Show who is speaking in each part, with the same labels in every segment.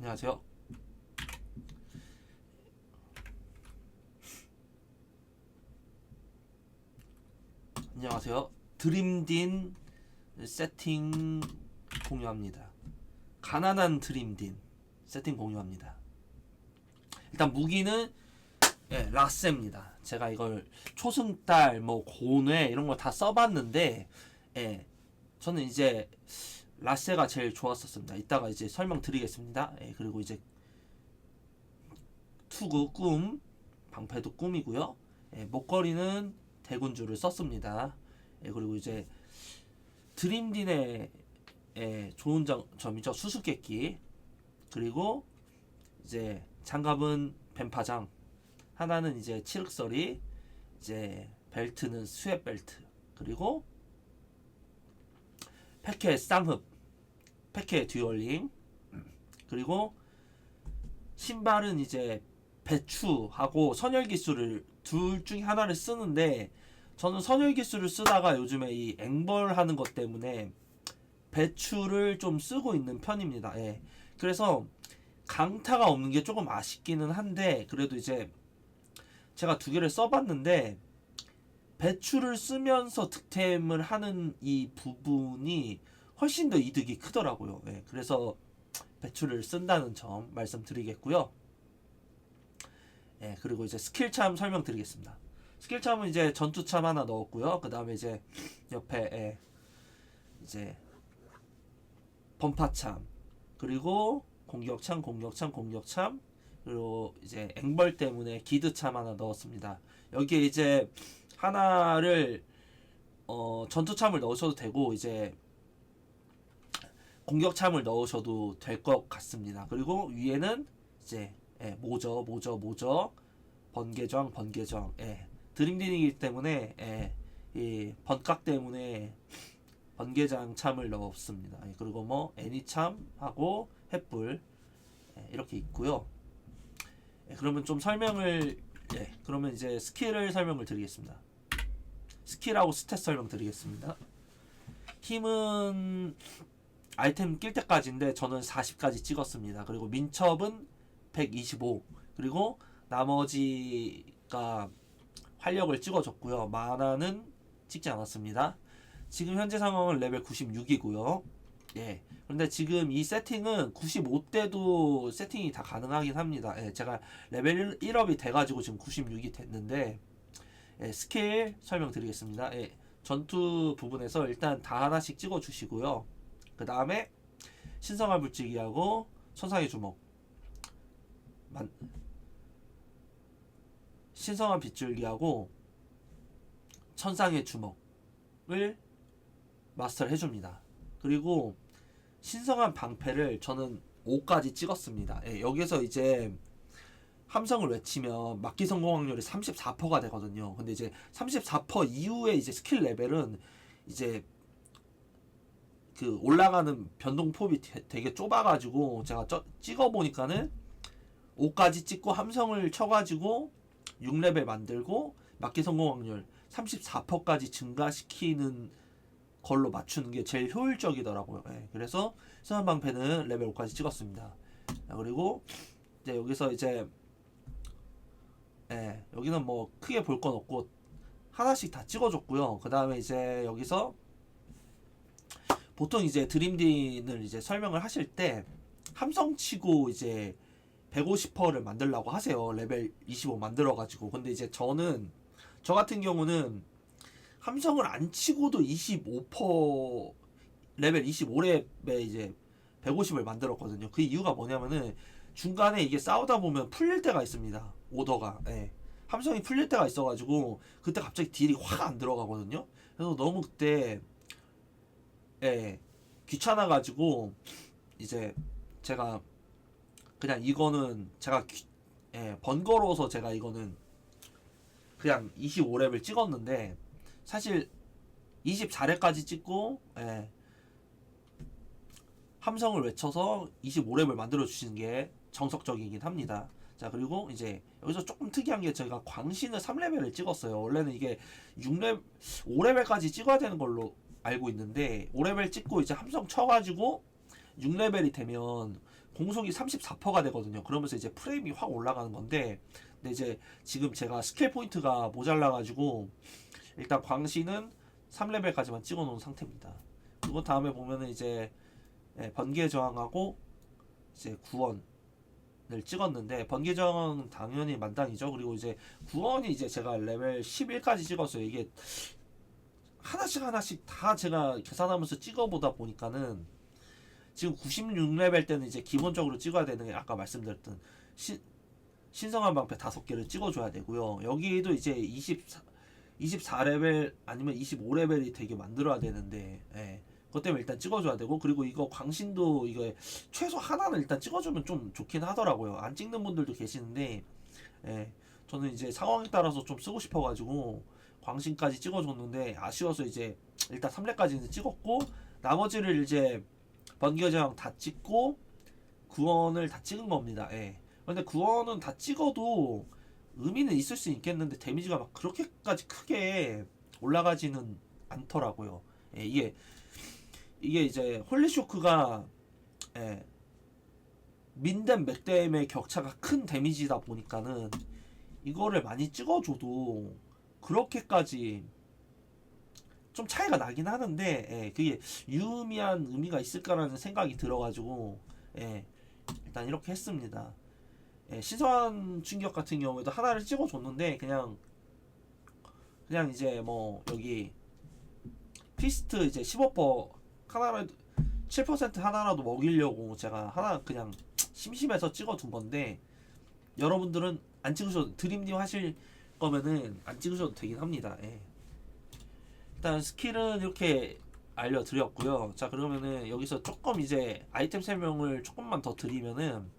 Speaker 1: 안녕하세요. 안녕하세요. 드림딘 세팅 공유합니다. 가난한 드림딘 세팅 공유합니다. 일단 무기는 예, 라세입니다. 제가 이걸 초승달, 뭐 고뇌 이런 거다 써봤는데, 예, 저는 이제 라세가 제일 좋았었습니다. 이따가 이제 설명드리겠습니다. 예, 그리고 이제 투구 꿈 방패도 꿈이고요. 예, 목걸이는 대군주를 썼습니다. 예, 그리고 이제 드림딘의 예, 좋은 점, 점이죠. 수수께끼 그리고 이제 장갑은 뱀파장 하나는 이제 칠흑설이 이제 벨트는 스웨 벨트 그리고 패케 쌍흡 패케 듀얼링 그리고 신발은 이제 배추하고 선열 기술을 둘 중에 하나를 쓰는데 저는 선열 기술을 쓰다가 요즘에 이 앵벌 하는 것 때문에 배추를 좀 쓰고 있는 편입니다. 예. 그래서 강타가 없는 게 조금 아쉽기는 한데 그래도 이제 제가 두 개를 써봤는데 배추를 쓰면서 득템을 하는 이 부분이 훨씬 더 이득이 크더라고요. 예, 그래서 배추를 쓴다는 점 말씀드리겠고요. 예, 그리고 이제 스킬참 설명드리겠습니다. 스킬참은 이제 전투참 하나 넣었고요. 그 다음에 이제 옆에 예, 이제 번파참 그리고 공격참, 공격참, 공격참 그리고 이제 앵벌 때문에 기드참 하나 넣었습니다. 여기에 이제 하나를 어, 전투참을 넣으셔도 되고 이제 공격참을 넣으셔도 될 것 같습니다. 그리고 위에는 이제 예, 모저, 모저, 모저, 번개정, 번개정, 예, 드림딘이기 때문에 예, 이 번각 때문에 번개장 참을 넣었습니다. 예, 그리고 뭐 애니참하고 햇불 예, 이렇게 있고요. 예, 그러면 좀 설명을 예, 그러면 이제 스킬을 설명을 드리겠습니다. 스킬하고 스탯 설명 드리겠습니다. 힘은 아이템 낄 때까지인데 저는 40까지 찍었습니다. 그리고 민첩은 125 그리고 나머지가 활력을 찍어줬고요. 마나는 찍지 않았습니다. 지금 현재 상황은 레벨 96이고요. 예. 그런데 지금 이 세팅은 95대도 세팅이 다 가능하긴 합니다. 예, 제가 레벨 1 업이 돼가지고 지금 96이 됐는데 예, 스킬 설명드리겠습니다. 예, 전투 부분에서 일단 다 하나씩 찍어주시고요. 그 다음에 신성한 불치기하고 천상의 주먹 만... 신성한 빗줄기하고 천상의 주먹을 마스터를 해줍니다. 그리고 신성한 방패를 저는 5까지 찍었습니다. 예, 여기서 이제 함성을 외치면 막기 성공 확률이 34%가 되거든요. 근데 이제 34% 이후에 이제 스킬 레벨은 이제 그 올라가는 변동 폭이 되- 되게 좁아가지고 제가 쩌- 찍어 보니까는 5까지 찍고 함성을 쳐가지고 6레벨 만들고 막기 성공 확률 34%까지 증가시키는 걸로 맞추는 게 제일 효율적이더라고요. 예, 그래서 수산 방패는 레벨 5까지 찍었습니다. 자, 그리고 이제 여기서 이제 예, 여기는 뭐 크게 볼 건 없고 하나씩 다 찍어줬고요. 그 다음에 이제 여기서 보통 이제 드림딘을 이제 설명을 하실 때 함성치고 이제 150%를 만들라고 하세요. 레벨 25 만들어가지고. 근데 이제 저는 저 같은 경우는 함성을 안 치고도 25% 레벨 25렙에 이제 150을 만들었거든요. 그 이유가 뭐냐면은 중간에 이게 싸우다 보면 풀릴 때가 있습니다. 오더가. 예. 함성이 풀릴 때가 있어가지고 그때 갑자기 딜이 확 안 들어가거든요. 그래서 너무 그때 예 귀찮아가지고 이제 제가 그냥 이거는 제가 귀- 예, 번거로워서 제가 이거는 그냥 25렙을 찍었는데 사실 24렙까지 찍고 예, 함성을 외쳐서 25렙을 만들어 주시는 게 정석적이긴 합니다. 자 그리고 이제 여기서 조금 특이한 게 저희가 광신을 3레벨을 찍었어요. 원래는 이게 6레 5레벨까지 찍어야 되는 걸로 알고 있는데 5레벨 찍고 이제 함성 쳐가지고 6레벨이 되면 공속이 34%가 되거든요. 그러면서 이제 프레임이 확 올라가는 건데, 근데 이제 지금 제가 스킬 포인트가 모자라가지고 일단 광시는 3레벨까지만 찍어놓은 상태입니다. 그리고 다음에 보면은 이제 예, 번개 저항하고 이제 구원 을 찍었는데 번개 저항은 당연히 만당이죠. 그리고 이제 구원이 이제 제가 레벨 11까지 찍었어요. 이게 하나씩 하나씩 다 제가 계산하면서 찍어보다 보니까는 지금 96레벨 때는 이제 기본적으로 찍어야 되는 게 아까 말씀드렸던 신, 신성한 방패 5개를 찍어줘야 되고요. 여기에도 이제 24, 24레벨 아니면 25레벨이 되게 만들어야 되는데, 예. 그것 때문에 일단 찍어줘야 되고, 그리고 이거 광신도 이거 최소 하나는 일단 찍어주면 좀 좋긴 하더라고요. 안 찍는 분들도 계시는데, 예. 저는 이제 상황에 따라서 좀 쓰고 싶어가지고, 광신까지 찍어줬는데, 아쉬워서 이제 일단 3렙까지는 찍었고, 나머지를 이제 번개저항 다 찍고, 구원을 다 찍은 겁니다. 예. 근데 구원은 다 찍어도 의미는 있을 수 있겠는데 데미지가 막 그렇게까지 크게 올라가지는 않더라고요. 예, 이게 이게 이제 홀리쇼크가 예, 민댐 맥댐의 격차가 큰 데미지다 보니까는 이거를 많이 찍어줘도 그렇게까지 좀 차이가 나긴 하는데 예, 그게 유의미한 의미가 있을까라는 생각이 들어가지고 예, 일단 이렇게 했습니다. 예, 시선 충격 같은 경우에도 하나를 찍어줬는데 그냥 그냥 이제 뭐 여기 피스트 이제 15% 하나라도 7% 하나라도 먹이려고 제가 하나 그냥 심심해서 찍어둔 건데 여러분들은 안 찍으셔도 드림님 하실 거면은 안 찍으셔도 되긴 합니다. 예. 일단 스킬은 이렇게 알려드렸고요. 자 그러면은 여기서 조금 이제 아이템 설명을 조금만 더 드리면은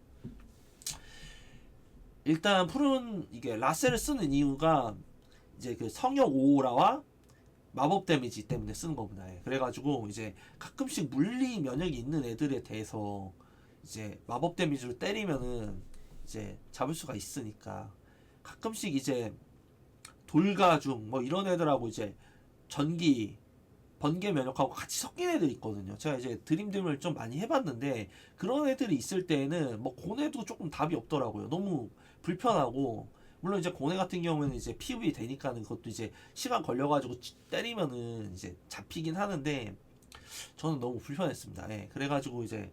Speaker 1: 일단 푸른 이게 라셀을 쓰는 이유가 이제 그 성역 오라와 마법 데미지 때문에 쓰는 겁니다. 예. 그래가지고 이제 가끔씩 물리 면역이 있는 애들에 대해서 이제 마법 데미지로 때리면은 이제 잡을 수가 있으니까 가끔씩 이제 돌가중 뭐 이런 애들하고 이제 전기 번개 면역하고 같이 섞인 애들이 있거든요. 제가 이제 드림드림을 좀 많이 해봤는데 그런 애들이 있을 때는 뭐 고뇌도 조금 답이 없더라고요. 너무 불편하고 물론 이제 고뇌 같은 경우에는 이제 PV 되니까는 그것도 이제 시간 걸려가지고 찌- 때리면은 이제 잡히긴 하는데 저는 너무 불편했습니다. 예, 그래가지고 이제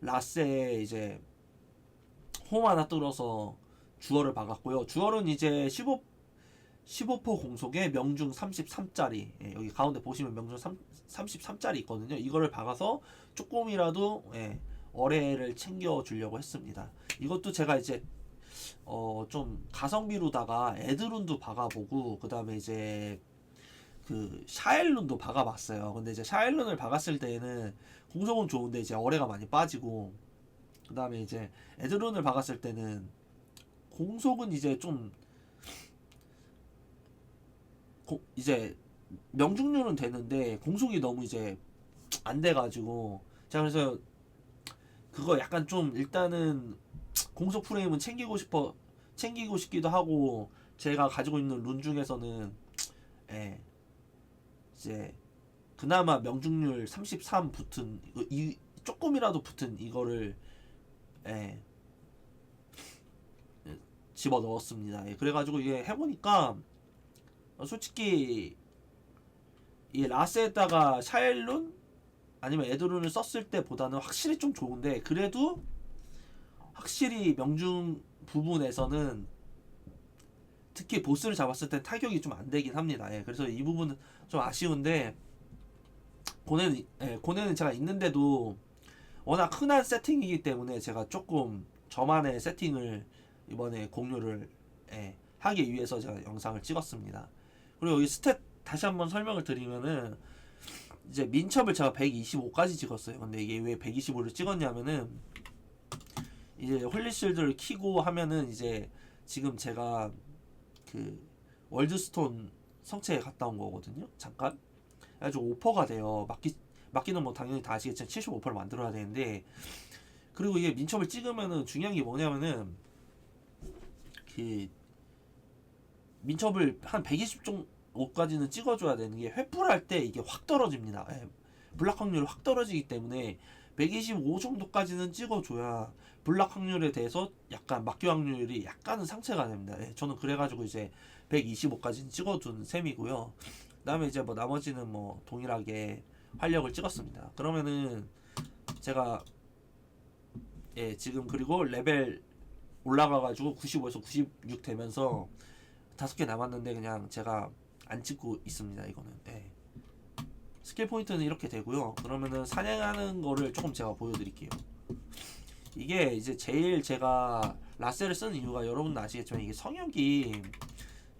Speaker 1: 라스에 이제 홈 하나 뚫어서 주얼을 박았고요. 주얼은 이제 15 15% 공속에 명중 33짜리 예, 여기 가운데 보시면 명중 3, 33짜리 있거든요. 이거를 박아서 조금이라도 예, 어뢰를 챙겨 주려고 했습니다. 이것도 제가 이제 어 좀 가성비로다가 에드룬도 박아보고 그 다음에 이제 그 샤일룬도 박아봤어요. 근데 이제 샤일룬을 박았을 때는 공속은 좋은데 이제 어뢰가 많이 빠지고 그 다음에 이제 에드룬을 박았을 때는 공속은 이제 좀 고- 이제 명중률은 되는데 공속이 너무 이제 안 돼가지고. 자 그래서 그거 약간 좀 일단은 공속 프레임은 챙기고 싶어 챙기고 싶기도 하고 제가 가지고 있는 룬 중에서는 예. 이제 그나마 명중률 33 붙은 이 조금이라도 붙은 이거를 예 집어 넣었습니다. 예, 그래가지고 이게 해보니까 어, 솔직히 이 라스에다가 샤엘룬 아니면 에드룬을 썼을 때보다는 확실히 좀 좋은데 그래도 확실히 명중 부분에서는 특히 보스를 잡았을 때 타격이 좀 안 되긴 합니다. 예, 그래서 이 부분은 좀 아쉬운데 고뇌는 예, 고뇌는 제가 있는데도 워낙 흔한 세팅이기 때문에 제가 조금 저만의 세팅을 이번에 공유를 예, 하기 위해서 제가 영상을 찍었습니다. 그리고 여기 스탯 다시 한번 설명을 드리면은 이제 민첩을 제가 125까지 찍었어요. 근데 이게 왜 125를 찍었냐면은 이제 홀리실드를 키고 하면은 이제 지금 제가 그 월드스톤 성체에 갔다 온 거거든요. 잠깐. 그래가지고 오퍼가 돼요. 막기 막기는 뭐 당연히 다 아시겠지만 75%를 만들어야 되는데 그리고 이게 민첩을 찍으면은 중요한 게 뭐냐면은 그 민첩을 한 120 정도까지는 찍어줘야 되는 게 횃불 할 때 이게 확 떨어집니다. 예, 블락 확률이 확 떨어지기 때문에 125 정도까지는 찍어줘야 블락 확률에 대해서 약간 막교 확률이 약간은 상쇄가 됩니다. 예, 저는 그래가지고 이제 125까지는 찍어둔 셈이고요. 그 다음에 이제 뭐 나머지는 뭐 동일하게 활력을 찍었습니다. 그러면은 제가 예 지금 그리고 레벨 올라가가지고 95에서 96 되면서 다섯 개 남았는데 그냥 제가 안 찍고 있습니다. 이거는 예. 스킬 포인트는 이렇게 되고요. 그러면은 사냥하는 거를 조금 제가 보여드릴게요. 이게 이제 제일 제가 라셀을 쓰는 이유가 여러분도 아시겠지만 이게 성역이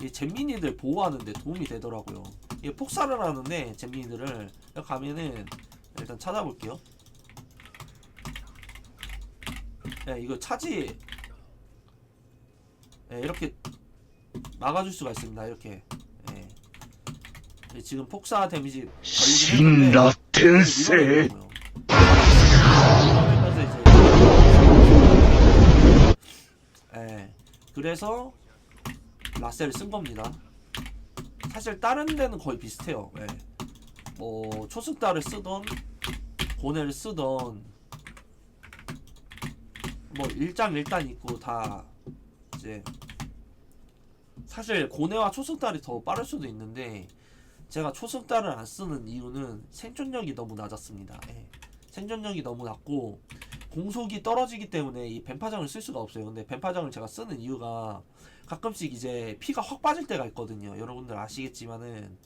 Speaker 1: 이 잼민이들 보호하는데 도움이 되더라고요. 이게 폭살을 하는데 잼민이들을 가면은 일단 찾아볼게요. 네, 이거 차지 네, 이렇게 막아줄 수가 있습니다. 이렇게 네. 네, 지금 폭사 데미지 걸리긴 했는데
Speaker 2: 신라
Speaker 1: 이거를
Speaker 2: 텐세
Speaker 1: 밀어내더라고요. 밀어내면서 이제 예. 그래서 라셀을 쓴 겁니다. 사실 다른 데는 거의 비슷해요. 예. 뭐 초승달을 쓰던 고뇌를 쓰던 뭐 일장일단 있고 다 이제 사실 고뇌와 초승달이 더 빠를 수도 있는데 제가 초승달을 안 쓰는 이유는 생존력이 너무 낮았습니다. 예. 생존력이 너무 낮고 공속이 떨어지기 때문에 이 뱀파장을 쓸 수가 없어요. 근데 뱀파장을 제가 쓰는 이유가 가끔씩 이제 피가 확 빠질 때가 있거든요. 여러분들 아시겠지만은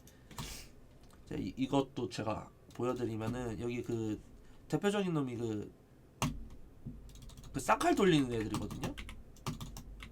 Speaker 1: 자, 이, 이것도 제가 보여드리면은 여기 그 대표적인 놈이 그, 그 쌍칼 돌리는 애들이거든요.